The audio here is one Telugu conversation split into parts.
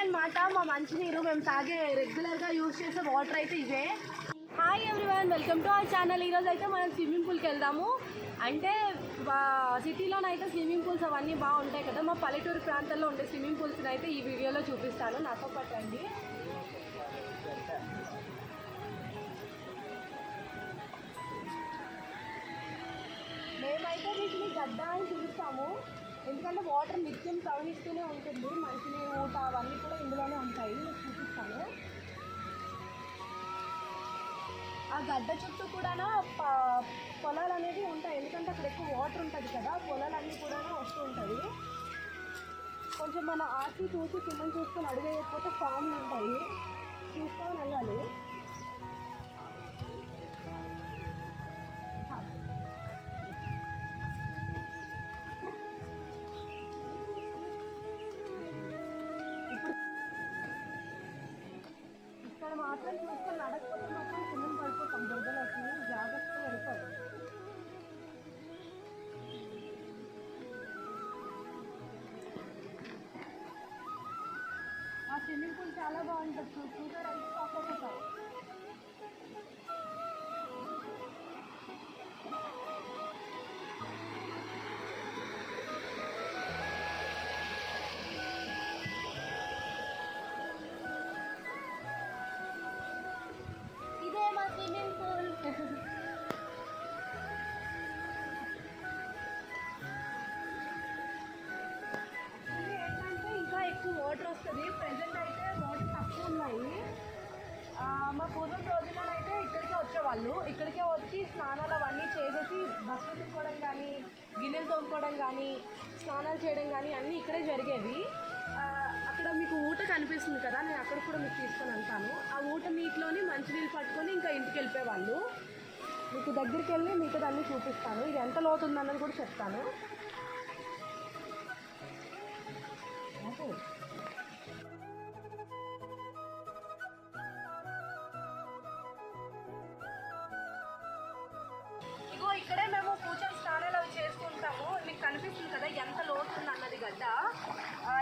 అన్నమాట మా మంచినీరు మేము తాగే రెగ్యులర్గా యూజ్ చేసే వాటర్ అయితే ఇవే. Hi everyone welcome to our channel ఈరోజు అయితే మనం స్విమ్మింగ్ పూల్కి వెళ్దాము. అంటే సిటీలోనైతే స్విమ్మింగ్ పూల్స్ అవన్నీ బాగుంటాయి కదా. మా పల్లెటూరు ప్రాంతాల్లో ఉండే స్విమ్మింగ్ పూల్స్ని అయితే ఈ వీడియోలో చూపిస్తాను. నాతో పాటు రండి. ఎందుకంటే వాటర్ నిత్యం ప్రవహిస్తూనే ఉంటుంది. మంచినీరు ఊట అవన్నీ కూడా ఇందులోనే ఉంటాయి. నేను చూపిస్తాను. ఆ గడ్డ చుట్టూ కూడా ప- పొలాలు అనేవి ఉంటాయి. ఎందుకంటే అక్కడ ఎక్కువ వాటర్ ఉంటుంది కదా పొలాలన్నీ కూడా వస్తూ ఉంటుంది కొంచెం మన ఆచి చూసి కింద చూసుకొని అడిగేయకపోతే ఫామ్లు ఉంటాయి. చూసుకొని వెళ్ళాలి. మాత్రం చూసుకొని నడకపోతే మాత్రం కింద పడిపోతాం బురదలోకి జాగ్రత్తగా ఆ స్విమ్మింగ్ పూల్ చాలా బాగుంటుంది. చూ- ఇక్కడికే ఇక్కడికే వచ్చి స్నానాలు అవన్నీ చేసేసి బస్సు తుక్కోవడం కానీ గిన్నెలు తోముకోవడం కానీ స్నానాలు చేయడం కానీ అన్నీ ఇక్కడే జరిగేవి. అక్కడ మీకు ఊట కనిపిస్తుంది కదా నేను అక్కడ కూడా మీకు తీసుకొని వెళ్తాను. ఆ ఊట నీటిలోని మంచినీళ్ళు పట్టుకొని ఇంకా ఇంటికి వెళ్ళిపోయేవాళ్ళు. మీకు దగ్గరికి వెళ్ళి మీకు దాన్ని చూపిస్తాను. ఇది ఎంత లోతుందన్నది కూడా చెప్తాను. గడ్డ.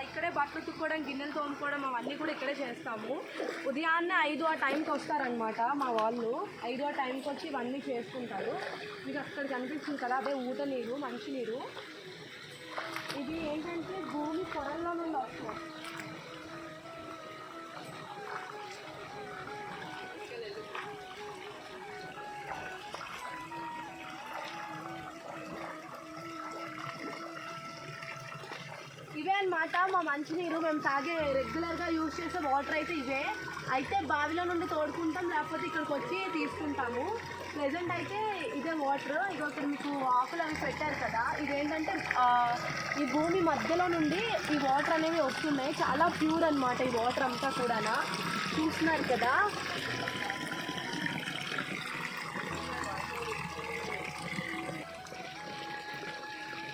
ఇక్కడే బట్టలు తుక్కోవడం గిన్నెలు తోముకోవడం అవన్నీ కూడా ఇక్కడే చేస్తాము. ఉదయాన్నే ఐదు ఆ టైంకి వస్తారనమాట మా వాళ్ళు. ఐదు ఆ టైంకి వచ్చి ఇవన్నీ చేసుకుంటారు. మీకు అక్కడ కనిపిస్తుంది కదా అదే ఊట నీరు మంచి నీరు. ఇది ఏంటంటే భూమి పొరల్లో నుండి వస్తుంది. అనమాట మా మంచినీరు మేము తాగే రెగ్యులర్గా యూజ్ చేసే వాటర్ అయితే ఇవే. అయితే బావిలో నుండి తోడుకుంటాం లేకపోతే ఇక్కడికి వచ్చి తీసుకుంటాము. ప్రజెంట్ అయితే ఇదే వాటర్ ఇది ఇక్కడ మీకు ఆకులు అవి పెట్టారు కదా. ఇదేంటంటే ఈ భూమి మధ్యలో నుండి ఈ వాటర్ అనేవి వస్తున్నాయి. చాలా ప్యూర్ అన్నమాట ఈ వాటర్ అంతా కూడా చూస్తున్నారు కదా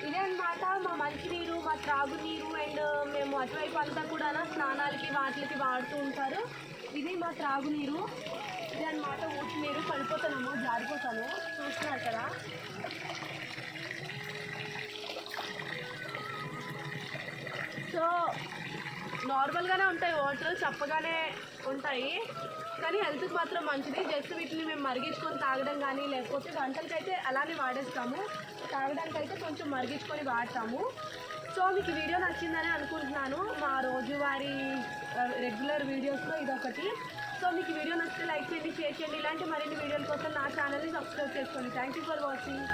ఇదే అన్నమాట మా మంచినీరు మా త్రాగునీరు అండ్ మేము అటువైపు అంతా కూడా స్నానాలకి వాటికి వాడుతూ ఉంటారు. ఇది మా త్రాగునీరు. ఇది అనమాట ఊటి నీరు. పడిపోతాను జారిపోతాను చూస్తున్నారు కదా. సో నార్మల్గానే ఉంటాయి వాటర్ చప్పగానే ఉంటాయి. కానీ హెల్త్కి మాత్రం మంచిది. జస్ట్ వీటిని మేము మరిగించుకొని తాగడం కానీ లేకపోతే వంటలకైతే అలానే వాడేస్తాము. తాగడానికైతే కొంచెం మరిగించుకొని వాడతాము. సో మీకు వీడియో నచ్చిందని అనుకుంటున్నాను. మా రోజువారీ రెగ్యులర్ వీడియోస్లో ఇదొకటి. సో మీకు వీడియో నచ్చితే లైక్ చేయండి షేర్ చేయండి. ఇలాంటి మరిన్ని వీడియోల కోసం నా ఛానల్ని సబ్స్క్రైబ్ చేసుకోండి. Thank you for watching